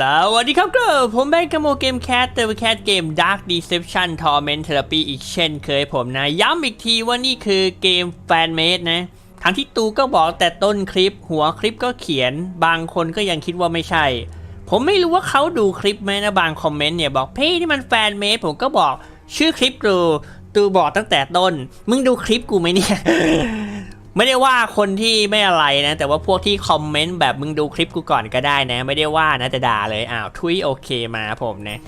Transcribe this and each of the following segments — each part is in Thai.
สวัสดีครับก็ผมแบงค์กโมเกมแคสเตอร์แคสเกม Dark Deception Torment Therapy อีกเช่นเคยผมนะ ย้ำอีกทีว่านี่คือเกมแฟนเมดนะทั้งที่ตูก็บอกแต่ต้นคลิป หัวคลิปก็เขียน บางคนก็ยังคิดว่าไม่ใช่ ผมไม่รู้ว่าเขาดูคลิปไหมนะบางคอมเมนต์เนี่ยบอกเพ่นี่มันแฟนเมดผมก็บอกชื่อคลิปกูตูบอกตั้งแต่ต้น มึงดูคลิปกูไหมเนี่ย ไม่ได้ว่าคนที่ไม่อะไรนะ แต่ว่าพวกที่คอมเมนต์แบบมึงดูคลิปกูก่อนก็ได้นะ ไม่ได้ว่านะแต่ด่าเลยอ้าวทุยโอเคมาผมนะ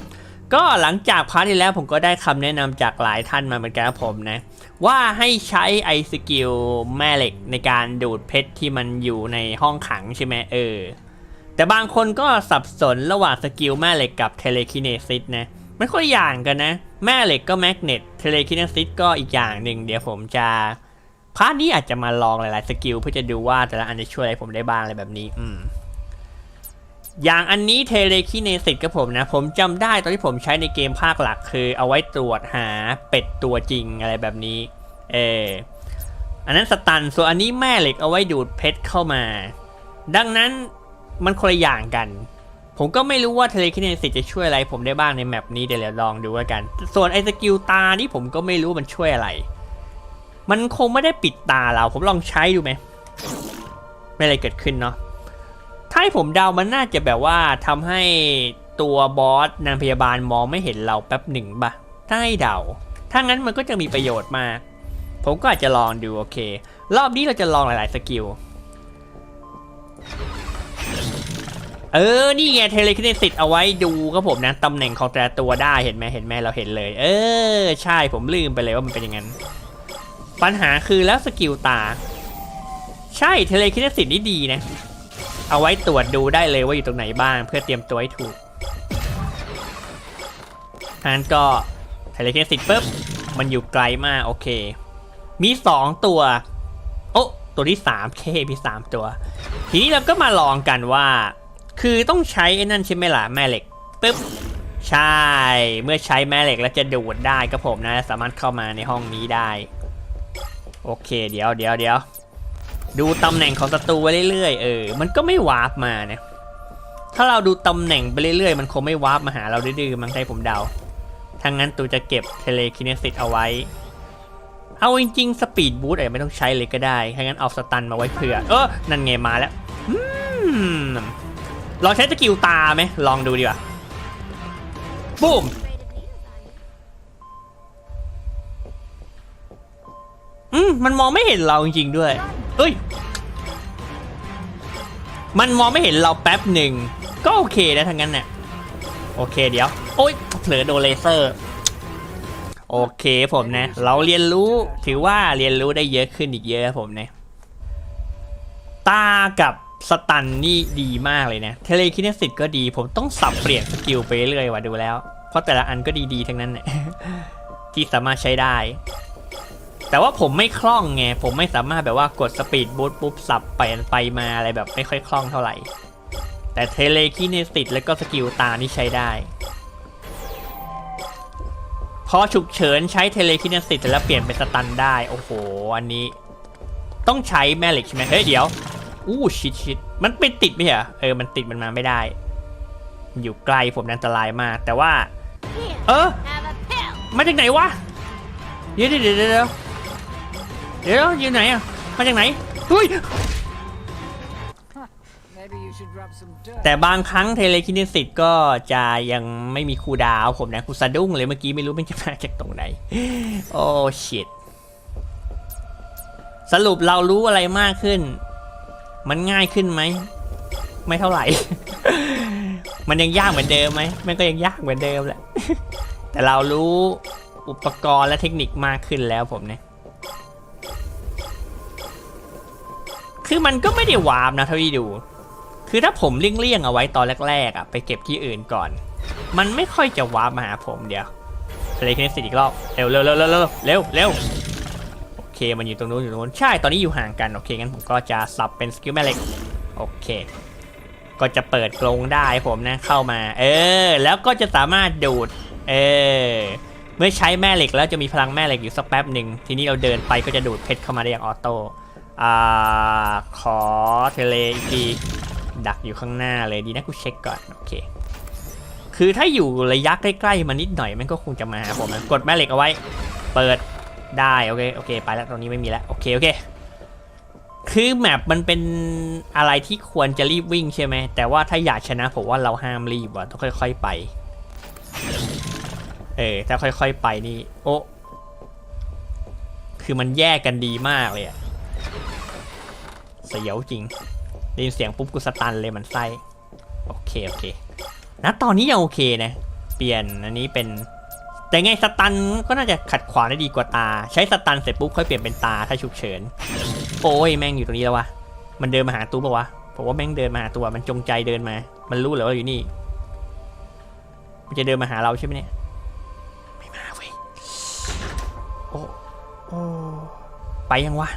ก็หลังจากพาร์ทที่แล้วผมก็ได้คำแนะนำจากหลายท่านมาเหมือนกันผมนะ ว่าให้ใช้ไอสกิลแม่เหล็กในการดูดเพชรที่มันอยู่ในห้องขังใช่ไหมเออ แต่บางคนก็สับสนระหว่างสกิลแม่เหล็กกับเทเลคิเนซิสนะไม่ค่อยอย่างกันนะ แม่เหล็กก็แมกเนตเทเลคิเนซิสก็อีกอย่างหนึ่งเดี๋ยวผมจะ พาร์ทนี้อาจจะมาลองหลายๆสกิลเพื่อจะดูว่าแต่ละอันจะช่วยอะไรผมได้บ้างอะไรแบบนี้ อืม อย่างอันนี้เทเลคิเนสิตกับผมนะ ผมจำได้ตอนที่ผมใช้ในเกมภาคหลักคือเอาไว้ตรวจหาเป็ดตัวจริงอะไรแบบนี้ เอออันนั้นสตันส่วนอันนี้แม่เหล็กเอาไว้ดูดเพชรเข้ามา ดังนั้นมันคนละอย่างกัน ผมก็ไม่รู้ว่าเทเลคิเนสิตจะช่วยอะไรผมได้บ้างในแมปนี้เดี๋ยวลองดูกัน ส่วนไอ้สกิลตานี่ผมก็ไม่รู้มันช่วยอะไร มันคงไม่ได้ปิดตาเรา ผมลองใช้ดูไหม ไม่อะไรเกิดขึ้นเนาะ ถ้าให้ผมเดามันน่าจะแบบว่าทำให้ตัวบอสนางพยาบาลมองไม่เห็นเราแป๊บหนึ่งปะถ้าให้เดา ถ้างั้นมันก็จะมีประโยชน์มาก ผมก็อาจจะลองดูโอเค รอบนี้เราจะลองหลาย ๆ สกิล เออ นี่ไงเทเลคิเนสิตเอาไว้ดูครับผมนะตำแหน่งของแต่ละตัวได้เห็นไหมเห็นไหมเราเห็นเลย เออ ใช่ผมลืมไปเลยว่ามันเป็นอย่างนั้น ปัญหาคือแล้วสกิลตา ใช่เทเลคิเนสิตนี่ดีนะ เอาไว้ตรวจดูได้เลยว่าอยู่ตรงไหนบ้าง เพื่อเตรียมตัวให้ถูกนั้นก็เทเลคิเนสิตปุ๊บมันอยู่ไกลมากโอเค มีสองตัว โอ้ตัวที่สามเคมีสามตัว ทีนี้เราก็มาลองกันว่า คือต้องใช้ไอ้นั่นใช่ไหมล่ะแม่เหล็กปุ๊บใช่ เมื่อใช้แม่เหล็กแล้วจะดูดได้ก็ผมนะ สามารถเข้ามาในห้องนี้ได้ โอเค เดี๋ยวเดี๋ยวเดี๋ยวดูตำแหน่งของศัตรูไว้เรื่อยๆเออมันก็ไม่วาร์ปมาเนี่ยถ้าเราดูตำแหน่งไปเรื่อยๆ มันคงไม่วาร์ปมาหาเราดื้อๆมั้งใช่ผมเดาถ้างั้นตูจะเก็บเทเลคินเนสิตเอาไว้ เอาจริงๆสปีดบูทอาจจะไม่ต้องใช้เลยก็ได้ถ้างั้นเอาสตันมาไว้เผื่อ เออนั่นไงมาแล้วอืมลองใช้สกิลตาไหมลองดูดีกว่าบูม มันมองไม่เห็นเราจริงๆด้วยเอ้ย มันมองไม่เห็นเราแป๊บหนึ่ง ก็โอเคนะทั้งนั้นเนี่ยโอเคเดี๋ยว โอ๊ยเผลอโดนเลเซอร์ โอเคผมนะ เราเรียนรู้ถือว่าเรียนรู้ได้เยอะขึ้นอีกเยอะผมนะ ตากับสตันนี่ดีมากเลยนะ เทเลคินสิตก็ดี ผมต้องสับเปลี่ยนสกิลไปเรื่อยว่ะดูแล้ว เพราะแต่ละอันก็ดีๆ ทั้งนั้นเนี่ยที่สามารถใช้ได้ แต่ว่าผมไม่คล่องไง ผมไม่สามารถแบบว่ากดสปีดบูทปุ๊บสับไปไปมาอะไรแบบไม่ค่อยคล่องเท่าไหร่ แต่เทเลคิเนสิตแล้วก็สกิลตานี่ใช้ได้ พอฉุกเฉินใช้เทเลคิเนสิตแล้วเปลี่ยนเป็นสตันได้ โอ้โห อันนี้ ต้องใช้แม่เหล็กใช่ไหมเฮ้ยเดี๋ยว อู้ชิดชิดมันเป็นติดไหมเหรอเออมันติดมันมาไม่ได้ อยู่ไกลผมอันตรายมาก แต่ว่า เออมาจากไหนวะเดี๋ยวเดี๋ยวเดี๋ยว เดี๋ยวเดี๋ยวอยู่ไหนอะมาจากไหนเฮ้ย Maybe you should rub some dirt. แต่บางครั้งเทเลคินสิตก็จะยังไม่มีคูลดาวน์ผมนะกูสะดุ้งเลยเมื่อกี้ไม่รู้มันจะมาจากตรงไหน โอ้ชิตสรุปเรารู้อะไรมากขึ้น มันง่ายขึ้นไหม ไม่เท่าไหร่ มันยังยากเหมือนเดิมไหมมันก็ยังยากเหมือนเดิมแหละ แต่เรารู้อุปกรณ์และเทคนิคมากขึ้นแล้วผมเนี่ย คือมันก็ไม่ได้วาร์ปนะเท่าที่ดู คือถ้าผมเลี่ยงๆเอาไว้ตอนแรกๆอะไปเก็บที่อื่นก่อน มันไม่ค่อยจะวาร์ปมาหาผมเดี๋ยวเลคเนสิอีกรอบเร็วเร็วเร็วเร็วเร็วเร็วเร็วโอเคมันอยู่ตรงนู้นอยู่ตรงนู้นใช่ตอนนี้อยู่ห่างกันโอเคงั้นผมก็จะสับเป็นสกิลแม่เหล็กโอเค ก็จะเปิดกรงได้ผมนะเข้ามา เออ แล้วก็จะสามารถดูด เออเมื่อใช้แม่เหล็กแล้วจะมีพลังแม่เหล็กอยู่สักแป๊บหนึ่งทีนี้เราเดินไปก็จะดูดเพชรเข้ามาได้อย่างออโต้ อ่าขอเทเลอีกทีดักอยู่ข้างหน้าเลยดีนะกูเช็คก่อนโอเคคือถ้าอยู่ระยะใกล้ๆมันนิดหน่อยมันก็คงจะมาหาผมกดแม่เหล็กเอาไว้ เปิดได้โอเคโอเคไปแล้วตรงนี้ไม่มีแล้วโอเคโอเคคือแมปมันเป็นอะไรที่ควรจะรีบวิ่งใช่ไหมแต่ว่าถ้าอยากชนะผมว่าเราห้ามรีบว่ะต้องค่อย ๆไป เออถ้าค่อยๆไปนี่โอ้คือมันแยกกันดีมากเลยอะ เสียวจริงได้ยินเสียงปุ๊บกูสตันเลยมันไส้โอเคโอเคนะตอนนี้ยังโอเคนะ เปลี่ยนอันนี้เป็น แต่ไงสตันก็น่าจะขัดขวางได้ดีกว่าตา ใช้สตันเสร็จปุ๊บค่อยเปลี่ยนเป็นตาถ้าฉุกเฉิน โอ้ยแม่งอยู่ตรงนี้แล้ววะมันเดินมาหาตู้ปะวะผมว่าแม่งเดินมาหาตัวมันจงใจเดินมา มันรู้เลยว่าอยู่นี่ มันจะเดินมาหาเราใช่ไหมเนี่ยไม่มาเว้ยโอ้โอ้ไปยังวะ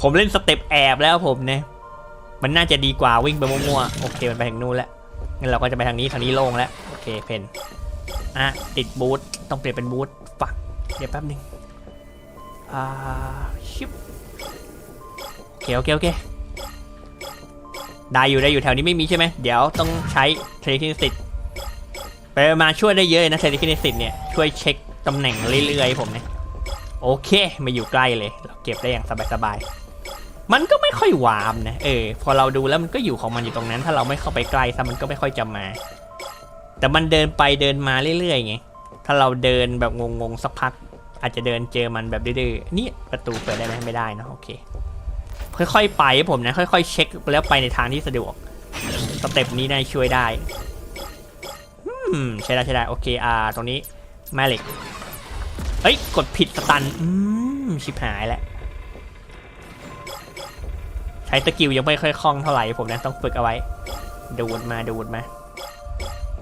ผมเล่นสเต็ปแอบแล้วผมเนี่ยมันน่าจะดีกว่าวิ่งไปมั่วๆโอเคมันไปทางนู้นแล้วงั้นเราก็จะไปทางนี้ทางนี้โล่งแล้วโอเคเพนอะติดบูทต้องเปลี่ยนเป็นบูทฟักเดี๋ยวแป๊บหนึงอ่าชิบโอเคโอเคโอเคได้อยู่ได้อยู่แถวนี้ไม่มีใช่ไหมเดี๋ยวต้องใช้เทเลคินสิตไปมาช่วยได้เยอะนะเทเลคินสิตเนี่ยช่วยเช็คตำแหน่งเรื่อยๆผมเนี่ย โอเคมาอยู่ใกล้เลย เราเก็บได้อย่างสบายๆ มันก็ไม่ค่อยวามนะ เออ พอเราดูแล้วมันก็อยู่ของมันอยู่ตรงนั้น ถ้าเราไม่เข้าไปใกล้ซะมันก็ไม่ค่อยจะมา แต่มันเดินไปเดินมาเรื่อยๆไง ถ้าเราเดินแบบงงๆสักพัก อาจจะเดินเจอมันแบบดื้อๆนี่ประตูเปิดได้ไหมไม่ได้นะโอเค ค่อยๆไปผมนะ ค่อยๆเช็คแล้วไปในทางที่สะดวก สเต็ปนี้น่าจะช่วยได้ อืมใช่ได้ใช่ได้โอเค อ่า ตรงนี้แม่เหล็ก เอ้ย กดผิดสตัน อืม ชิบหายแล้ว ใช้สกิลยังไม่ค่อยคล่องเท่าไหร่ผมนะต้องฝึกเอาไว้ ดูดมาดูดมา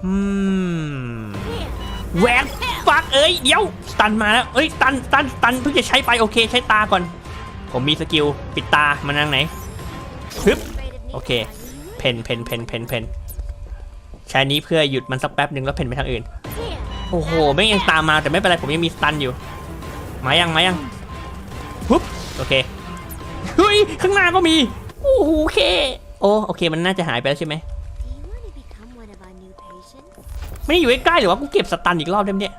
อืมแหวนฟักเอ้ย เดี๋ยวสตันมาแล้วเอ้ยสตันสตันตันเพิ่งจะใช้ไปโอเค ใช้ตาก่อน ผมมีสกิลปิดตามันทางไหนฮึบโอเค เพนเพนเพนเพนเพนใช้นี้เพื่อหยุดมันสักแป๊บหนึ่งแล้วเพนไปทางอื่น โอ้โหไม่งยังตามมาแต่ไม่เป็นไรผมยังมีสตันอยู่ มายังมายังปุ๊บโอเคเฮ้ยข้างหน้าก็มีโอ้โหโอเคโอ้โอเคมันน่าจะหายไปแล้วใช่ไหมไม่ได้อยู่ใกล้ๆหรือว่ากูเก็บสตันอีกรอบได้ไหมเนี่ย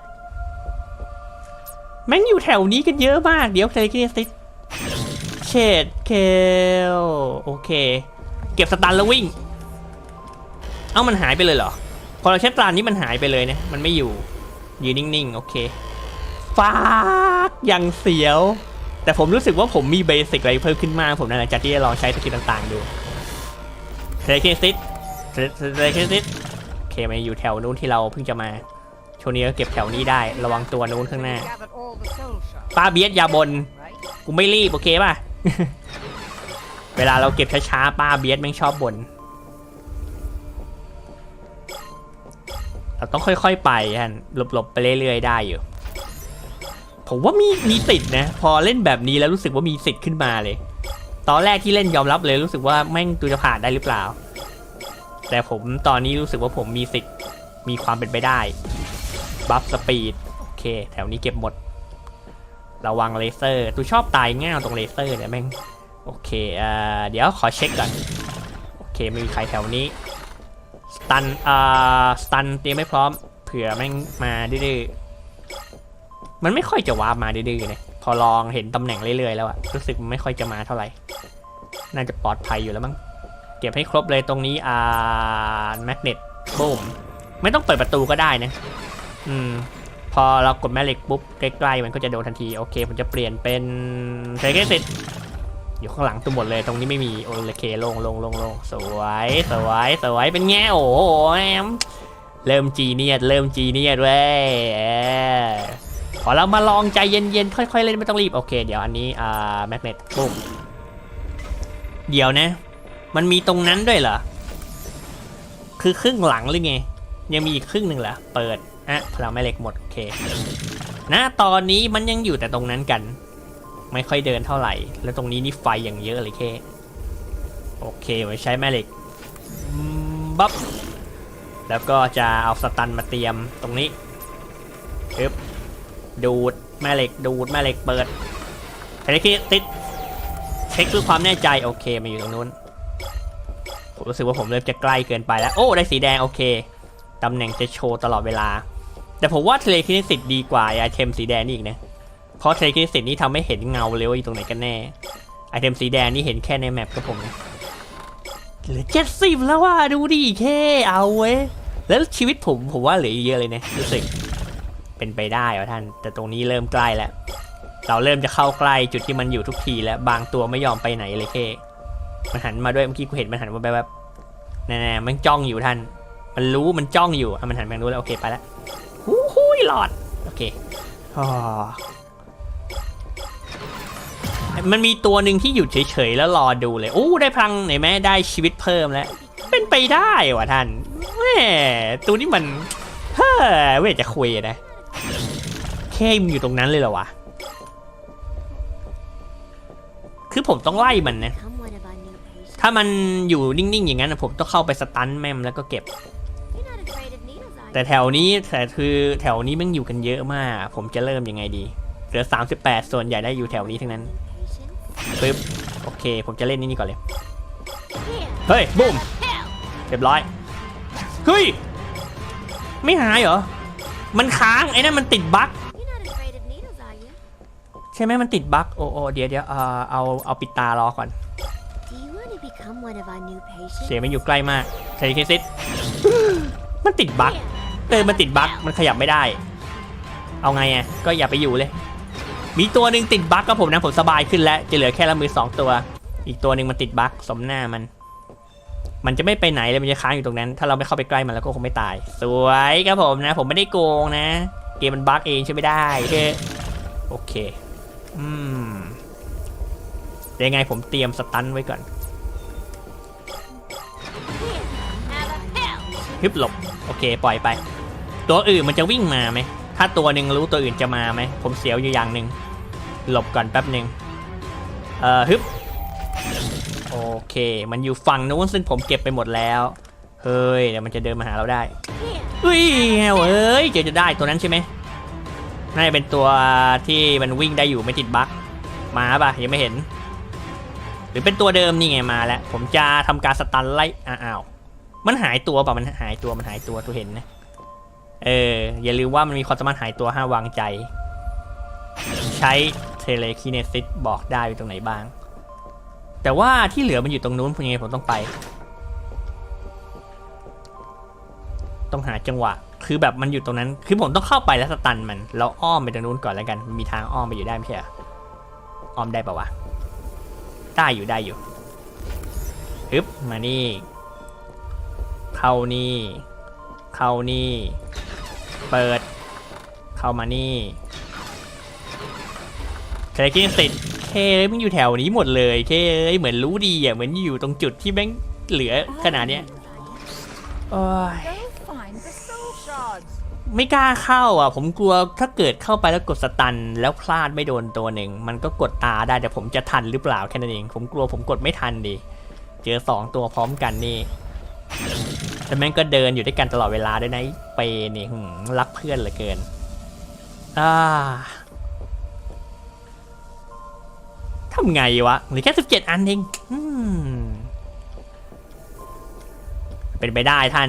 แม่งอยู่แถวนี้กันเยอะมากเดี๋ยวเทเลคิเนซิสเชดเคลโอเค เก็บสตันแล้ววิ่ง เอ้ามันหายไปเลยเหรอพอเราใช้สตันนี้มันหายไปเลยเนี่ยมันไม่อยู่ ยืนนิ่งๆ โอเคฟากยังเสียว แต่ผมรู้สึกว่าผมมีเบสิกอะไรเพิ่มขึ้นมาก ผมนะหลังจากที่ได้ลองใช้สกิลต่างๆดูเทเลคินซิสเทเลคินซิสโอเคมาอยู่แถวนู้นที่เราเพิ่งจะมาช่วงนี้ก็เก็บแถวนี้ได้ ระวังตัวนู้นข้างหน้าป้าเบียดยาบน กูไม่รีบ โอเคป่ะ เวลาเราเก็บช้าๆป้าเบียดแม่งชอบบน เราต้องค่อยๆไปฮะหลบๆไปเรื่อยๆได้อยู่ ผมว่ามีมีสิทธ์นะ พอเล่นแบบนี้แล้วรู้สึกว่ามีสิทธิ์ขึ้นมาเลย ตอนแรกที่เล่นยอมรับเลยรู้สึกว่าแม่งตูจะผ่านได้หรือเปล่า แต่ผมตอนนี้รู้สึกว่าผมมีสิทธิ์มีความเป็นไปได้บัฟสปีดโอเค แถวนี้เก็บหมด ระวังเลเซอร์ตูชอบตายง่ายตรงเลเซอร์เนี่ยแม่งโอเคเอ่อเดี๋ยวขอเช็คก่อนโอเคไม่มีใครแถวนี้ สตันอ่าสตันเตรียมไม่พร้อม เผื่อแม่งมาดื้อๆมันไม่ค่อยจะวาร์ปมาดื้อๆเนี่ยพอลองเห็นตำแหน่งเรื่อยๆแล้วอะรู้สึกมันไม่ค่อยจะมาเท่าไหร่ น่าจะปลอดภัยอยู่แล้วมั้งเก็บให้ครบเลยตรงนี้อ่าแมกเนตบูมไม่ต้องเปิดประตูก็ได้นะ อืม พอเรากดแม่เหล็กปุ๊บใกล้ๆมันก็จะโดนทันที โอเค ผมจะเปลี่ยนเป็นเทเกสิต อยู่ข้างหลังตัวหมดเลยตรงนี้ไม่มีโอเคลงลงลงลงสวยสวยสวยเป็นแง่โอ้โหแอมเริ่มจีเนียดเริ่มจีเนียดเว้ยเออพอเรามาลองใจเย็นๆค่อยๆเล่นไม่ต้องรีบโอเคเดี๋ยวอันนี้อ่าแมกเนตปุ๊บเดี๋ยวนะ มันมีตรงนั้นด้วยเหรอคือครึ่งหลังหรือไงยังมีอีกครึ่งหนึ่งเหรอเปิดอะพลังแม่เหล็กหมดโอเคนะตอนนี้มันยังอยู่แต่ตรงนั้นกัน ไม่ค่อยเดินเท่าไหร่ แล้วตรงนี้นี่ไฟอย่างเยอะเลยแค่โอเคไว้ใช้แม่เหล็กบับแล้วก็จะเอาสตันมาเตรียมตรงนี้ปึ๊บดูดแม่เหล็กดูดแม่เหล็กเปิดเทเลคิติดเช็คเพื่อความแน่ใจโอเคมาอยู่ตรงนู้นผมรู้สึกว่าผมเริ่มจะใกล้เกินไปแล้วโอ้ได้สีแดงโอเคตำแหน่งจะโชว์ตลอดเวลา แต่ผมว่าเทเลคินสิตดีกว่าไอเทมสีแดงนี่อีกนะ เพราะเทเลคินสิตนี่ทำให้เห็นเงาเลยว่าอยู่ตรงไหนกันแน่ ไอเทมสีแดงนี่เห็นแค่ในแมปกับผมเหลือเจ็ดสิบแล้วว่าดูดิแค่เอาเว้ย แล้วชีวิตผมผมว่าเหลือเยอะเลยนะรู้สึกเป็นไปได้วะท่าน แต่ตรงนี้เริ่มใกล้แล้ว เราเริ่มจะเข้าใกล้จุดที่มันอยู่ทุกทีแล้ว บางตัวไม่ยอมไปไหนเลยเคมันหันมาด้วยเมื่อกี้กูเห็นมันหันมาแบบแน่ๆมันจ้องอยู่ท่าน มันรู้มันจ้องอยู่อะมันหันมาดูแล้วโอเคไปแล้วหูหูยหลอด โอเคอ๋อ มันมีตัวหนึ่งที่อยู่เฉยๆแล้วรอดูเลย โอ้ได้พลังไหนไหมได้ชีวิตเพิ่มแล้ว เป็นไปได้ว่ะท่านแหมตัวนี้มันเฮ้เว้ยจะคุยอะนะแค่มันอยู่ตรงนั้นเลยเหรอวะ คือผมต้องไล่มันนะ ถ้ามันอยู่นิ่งๆอย่างนั้นผมต้องเข้าไปสตันแมมแล้วก็เก็บ แต่แถวนี้แต่คือแถวนี้มันอยู่กันเยอะมาก ผมจะเริ่มยังไงดีเหลือ38 ส่วนใหญ่ได้อยู่แถวนี้ทั้งนั้น ปึ๊บโอเค ผมจะเล่นนี่นี่ก่อนเลย Here. เฮ้ยบูม Hell. เรียบร้อย เฮ้ย ไม่หายเหรอ มันค้าง ไอ้นั่นมันติดบั๊ก You're not afraid of needles, are you? ใช่ไหมมันติดบั๊กโอ้โอ้เดี๋ยวเดี๋ยวเออเอาเอาปิดตารอก่อน Do you want to become one of our new patients? เสียงมันอยู่ใกล้มากใช้เคซิสมันติดบั๊กเออมันติดบั๊กมันขยับไม่ได้ เอาไงอะก็อย่าไปอยู่เลย มีตัวหนึ่งติดบั๊กก็ผมนะผมสบายขึ้นแล้ว จะเหลือแค่ละมือสองตัว อีกตัวหนึ่งมันติดบั๊กสมหน้ามัน มันจะไม่ไปไหนเลยมันจะค้างอยู่ตรงนั้น ถ้าเราไม่เข้าไปใกล้มันแล้วก็คงไม่ตาย สวยครับผมนะ ผมไม่ได้โกงนะ เกมมันบั๊กเองช่วยไม่ได้โอเคโอเคอืมยังไงผมเตรียมสตันไว้ก่อนฮึบหลบโอเคปล่อยไป ตัวอื่นมันจะวิ่งมาไหม ถ้าตัวหนึ่งรู้ตัวอื่นจะมาไหม ผมเสียวอยู่อย่างหนึ่งหลบก่อนแป๊บหนึ่งเอ่อฮึบโอเค มันอยู่ฝั่งนู้นซึ่งผมเก็บไปหมดแล้ว เฮ้ยเดี๋ยวมันจะเดินมาหาเราได้อุ้ยแฮวเอ้ยเจอจะได้ตัวนั้นใช่ไหมน่าจะเป็นตัวที่มันวิ่งได้อยู่ไม่ติดบั๊กมาปะยังไม่เห็น หรือเป็นตัวเดิมนี่ไงมาแล้ว ผมจะทำการสตันไล่อ้าวมันหายตัวเปล่ะมันหายตัวมันหายตัวตัวเห็นนะ เออ อย่าลืมว่ามันมีความสามารถหายตัวห้าวางใจ ใช้เทเลคิเนซิสบอกได้อยู่ตรงไหนบ้าง แต่ว่าที่เหลือมันอยู่ตรงนู้นผมยังไงผมต้องไป ต้องหาจังหวะ คือแบบมันอยู่ตรงนั้น คือผมต้องเข้าไปแล้วสตันมันแล้วอ้อมไปตรงนู้นก่อนแล้วกัน มีทางอ้อมไปอยู่ได้ไม่ใช่ออ้อมได้ปะวะ ได้อยู่ได้อยู่ฮึบมานี่ เข้านี่ เข้านี่ เปิด เข้ามานี่เคยกินติดเคมันอยู่แถวนี้หมดเลยเคเอ้ยเหมือนรู้ดีอะเหมือนอยู่ตรงจุดที่แม่งเหลือขนาดเนี้ยโอ้ยไม่กล้าเข้าอะ ผมกลัวถ้าเกิดเข้าไปแล้วกดสตัน แล้วพลาดไม่โดนตัวหนึ่ง มันก็กดตาได้แต่ผมจะทันหรือเปล่าแค่นั้นเอง ผมกลัวผมกดไม่ทันดิ เจอสองตัวพร้อมกันนี่ แต่แม่งก็เดินอยู่ด้วยกันตลอดเวลาด้วยนะไอ้เปนี่หืมรักเพื่อนเหลือเกินอ่าทำไงวะเหลือแค่สิบเจ็ดอันเองอืมเป็นไปได้ท่าน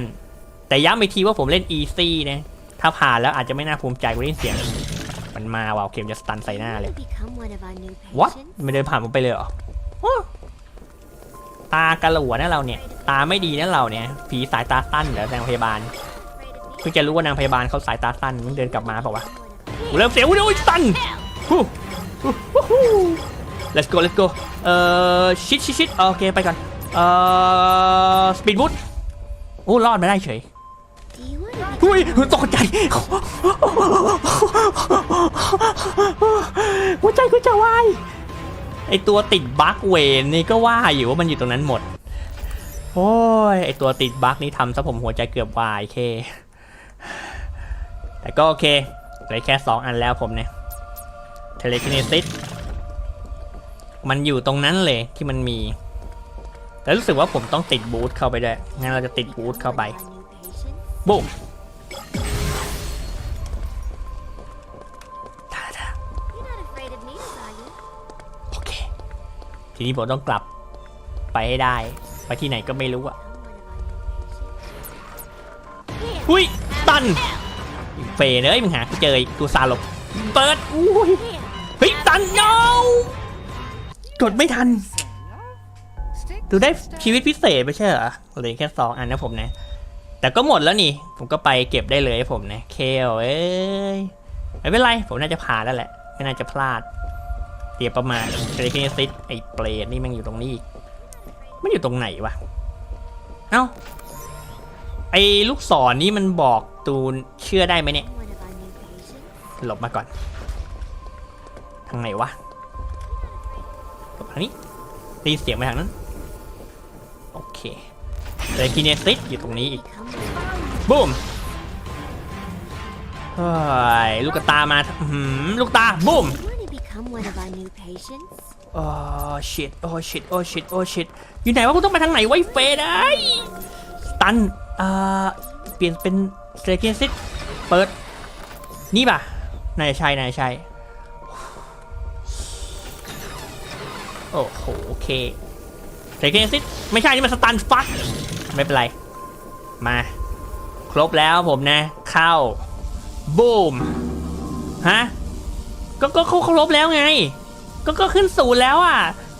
แต่ย้ำอีกทีว่าผมเล่นอีซี่นะ ถ้าผ่านแล้วอาจจะไม่น่าภูมิใจกูได้ยินเสียง มันมาว่ะเกมจะสตันใส่ Do ห you น้า want เลย to become one of our new What? patients? ไม่เดินผ่านผมไปเลยเหรอว้า ตากระหลัวนะเราเนี่ย ตาไม่ดีนะเราเนี่ย ผีสายตาสั้นเหรอนางพยาบาล เพิ่งจะรู้ว่านางพยาบาลเขาสายตาสั้นมึงเดินกลับมาเปล่าวะเริ่มเสียวอุ้ยอุ้ยตันฮู้ฮู้ฮู้ฮู้ let's go let's go เอ่อชิดชิดชิดโอเคไปก่อน เอ่อสปีดบูทโอ้รอดมาได้เฉย Do you want to อุ้ยตกใจหัวใจกูจะวาย ไอตัวติดบั๊กเวนนี่ก็ว่าอยู่ว่ามันอยู่ตรงนั้นหมด โอ้ย ไอตัวติดบั๊กนี่ทำซะผมหัวใจเกือบวายเค แต่ก็โอเคเหลือแค่สองอันแล้วผมเนี่ยเทเลคินซิสมันอยู่ตรงนั้นเลยที่มันมี แล้วรู้สึกว่าผมต้องติดบูทเข้าไปด้วยงั้นเราจะติดบูทเข้าไปบุ้ นี้ผมต้องกลับไปให้ได้ ไปที่ไหนก็ไม่รู้อะ Become one of our new patients? Here. อุ้ย ตันเฟยเลยมึงหากูเจออีกตัวซาหลบเปิดอุ้ยเฮ้ยตันโนกดไม่ทัน Stick ดูได้ชีวิตพิเศษไม่ใช่เหรอเหลือแค่สองอันนะผมนะ แต่ก็หมดแล้วนี่ ผมก็ไปเก็บได้เลยผมนะ เคลเอ้ยไม่เป็นไร ผมน่าจะผ่านแล้วแหละ ไม่น่าจะพลาดียประมาณเทคินซิสไอ้เปรตนี่มันอยู่ตรงนี้อีกมันอยู่ตรงไหนวะ เอ้า ไอ้ลูกศรนี้มันบอกตูนเชื่อได้ไหมเนี่ย หลบมาก่อน ทางไหนวะหลบทางนี้ได้ยินเสียงไปทางนั้น โอเคแต่คีเนซิสอยู่ตรงนี้อีกบูมเฮ้ยลูกตามาหือลูกตาบูม one of our new patients? โอ้ชิตโอ้ชิตโอ้ชิตโอ้ชิตอยู่ไหนวะกูต้องไปทางไหนไวะไอ้เฟดไอ้ตันอ่าเปลี่ยนเป็นเซเลเกนซิตเปิด นี่ป่ะนายใช่นายใช่โอ้โหโอเคเซเลเกนซิตไม่ใช่นี่มันสตันฟักไม่เป็นไร มา ครบแล้วผมนะ เข้า บูมฮะ ก็ก็เขาเคารบแล้วไง ก็ก็ขึ้นศูนย์แล้วอะ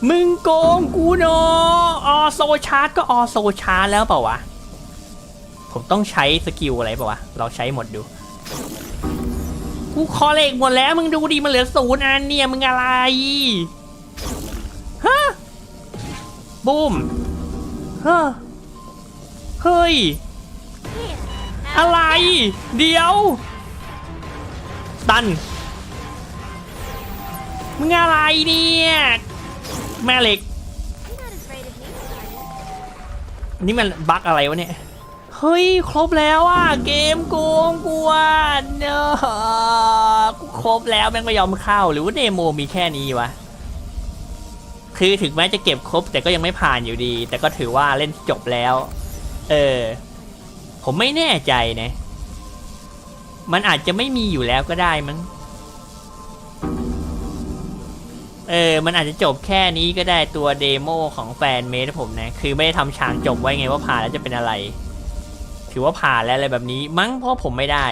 มึงโกงกูเนาะออโซชาร์จก็ออโซชาร์จแล้วเปล่าวะ ผมต้องใช้สกิลอะไรเปล่าวะเราใช้หมดดู กูคอเลกหมดแล้ว มึงดูดิมันเหลือศูนย์อันเนี่ยมึงอะไร ฮะบูมเฮ้เฮ้ย อะไร เดี๋ยว ตัน มึงอะไรเนี่ย แม่เหล็ก นี่มันบั๊กอะไรวะเนี่ย เฮ้ย ครบแล้วอะ เกมโกงกูอะเนอะครบแล้วแม่งไม่ยอมเข้า หรือว่าเดโมมีแค่นี้วะ คือถึงแม้จะเก็บครบ แต่ก็ยังไม่ผ่านอยู่ดี แต่ก็ถือว่าเล่นจบแล้ว เออ ผมไม่แน่ใจนะ มันอาจจะไม่มีอยู่แล้วก็ได้มั้ง เออ มันอาจจะจบแค่นี้ก็ได้ตัวเดโมของแฟนเมดผมนะ คือไม่ได้ทำฉากจบไว้ไงว่าผ่านแล้วจะเป็นอะไร ถือว่าผ่านแล้วอะไรแบบนี้ มั้งเพราะผมไม่ได้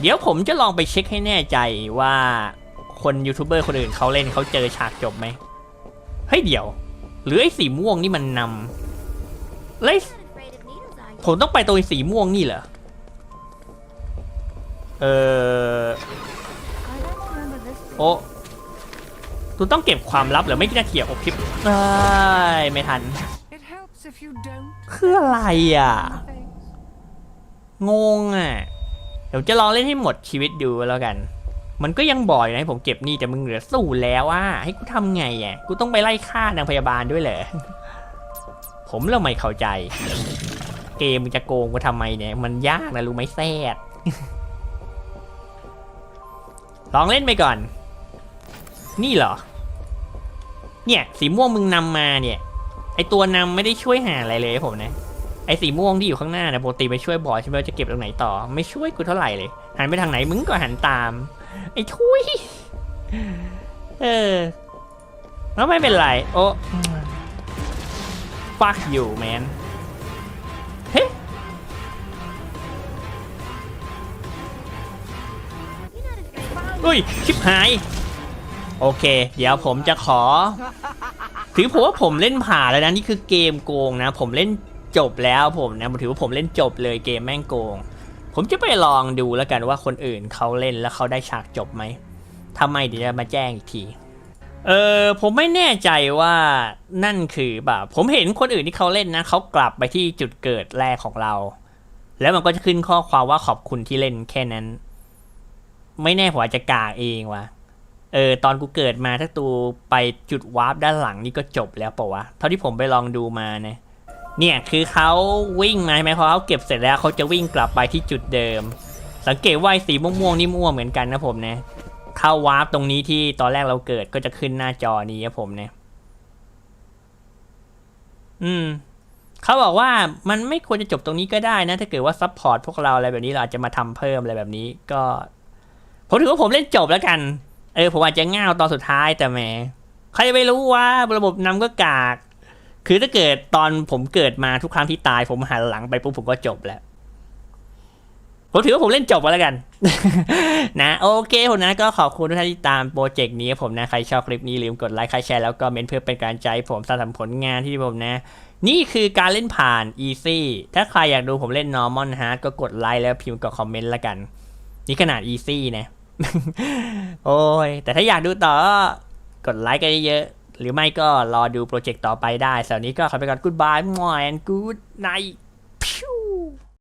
เดี๋ยวผมจะลองไปเช็คให้แน่ใจว่าคนยูทูบเบอร์คนอื่นเขาเล่นเขาเจอฉากจบไหมเฮ้ยเดี๋ยว หรือไอ้สีม่วงนี่มันนำแล้วไอ้ You're not afraid of needles, are you? ผมต้องไปตรงสีม่วงนี่เหรอ เออโอ้ ตูต้องเก็บความลับเหรือไม่น่าเกี่ยวกับคลิปเอ้ยไม่ทัน It helps if you don't. คืออะไรอะ Things. งงอะ เดี๋ยวจะลองเล่นให้หมดชีวิตดูแล้วกัน มันก็ยังบอกอยู่นะให้ผมเก็บหนี่แต่มึงเหลือสู้แล้วอะ ให้กูทำไงอะ กูต้องไปไล่ฆ่านางพยาบาลด้วยเหรอ ผมเริ่มไม่เข้าใจ เกมมึงจะโกงกูทำไมเนี่ย มันยากนะรู้ไหมแซดลองเล่นไปก่อน นี่เหรอ เนี่ย สีม่วงมึงนำมาเนี่ย ไอตัวนำไม่ได้ช่วยหาอะไรเลยให้ผมนะ ไอสีม่วงที่อยู่ข้างหน้านี่ยปกติไปช่วยบอยใช่ไหมว่าจะเก็บตรงไหนต่อ ไม่ช่วยกูเท่าไหร่เลย หันไปทางไหนมึงก็หันตาม ไอ้ทุยเออแล้วไม่เป็นไร โอ้ fuck you man เฮ้อุ้ย ชิบหาย โอเค เดี๋ยวผมจะขอ ถือผมว่าผมเล่นผ่านแล้วนะ นี่คือเกมโกงนะ ผมเล่นจบแล้วผมนะผมถือว่าผมเล่นจบเลยเกมแม่งโกง ผมจะไปลองดูแล้วกันว่าคนอื่นเขาเล่นแล้วเขาได้ฉากจบไหมถ้าไม่เดี๋ยวจะมาแจ้งอีกที เออผมไม่แน่ใจว่านั่นคือแบบผมเห็นคนอื่นที่เขาเล่นนะเขากลับไปที่จุดเกิดแรกของเรา แล้วมันก็จะขึ้นข้อความว่าขอบคุณที่เล่นแค่นั้น ไม่แน่ผมอาจจะกากเองวะ เออตอนกูเกิดมาถ้าตูไปจุดวาร์ปด้านหลังนี่ก็จบแล้วปล่าวะ เท่าที่ผมไปลองดูมานะเนี่ยคือเขาวิ่งมาใช่ไหมพอเขาเก็บเสร็จแล้วเขาจะวิ่งกลับไปที่จุดเดิม สังเกตว่าสีม่วงๆนี่ม่วงเหมือนกันนะผมนะเข้าวาร์ปตรงนี้ที่ตอนแรกเราเกิดก็จะขึ้นหน้าจอนี้ครับผมเนี่ยอืมเขาบอกว่ามันไม่ควรจะจบตรงนี้ก็ได้นะ ถ้าเกิดว่าซัพพอร์ตพวกเราอะไรแบบนี้เราอาจจะมาทำเพิ่มอะไรแบบนี้ ก็ผมถือว่าผมเล่นจบแล้วกัน เออผมอาจจะง่าวตอนสุดท้ายแต่แหมใครจะไปรู้ว่าระบบนำก็กาก คือถ้าเกิดตอนผมเกิดมาทุกครั้งที่ตาย ผมหันหลังไปปุ๊บผมก็จบแล้วผมถือว่าผมเล่นจบแล้วกัน นะโอเคผมนะก็ขอบคุณทุกท่านที่ตามโปรเจกต์นี้ผมนะใครชอบคลิปนี้ลืมกดไลค์ใครแชร์แล้วก็เมนเพื่อเป็นการใจผมสร้างสรรค์ผลงานที่ผมนะ นี่คือการเล่นผ่าน Easy ถ้าใครอยากดูผมเล่น Normal Hard ก็กดไลค์แล้วพิมพ์กับคอมเมนต์ละกัน นี่ขนาด Easy นะ โอ้ย แต่ถ้าอยากดูต่อก็กดไลค์กันเยอะๆ หรือไม่ก็รอดูโปรเจกต์ต่อไปได้สำหรับวันนี้ก็ขอไปก่อน goodbye มอย and good night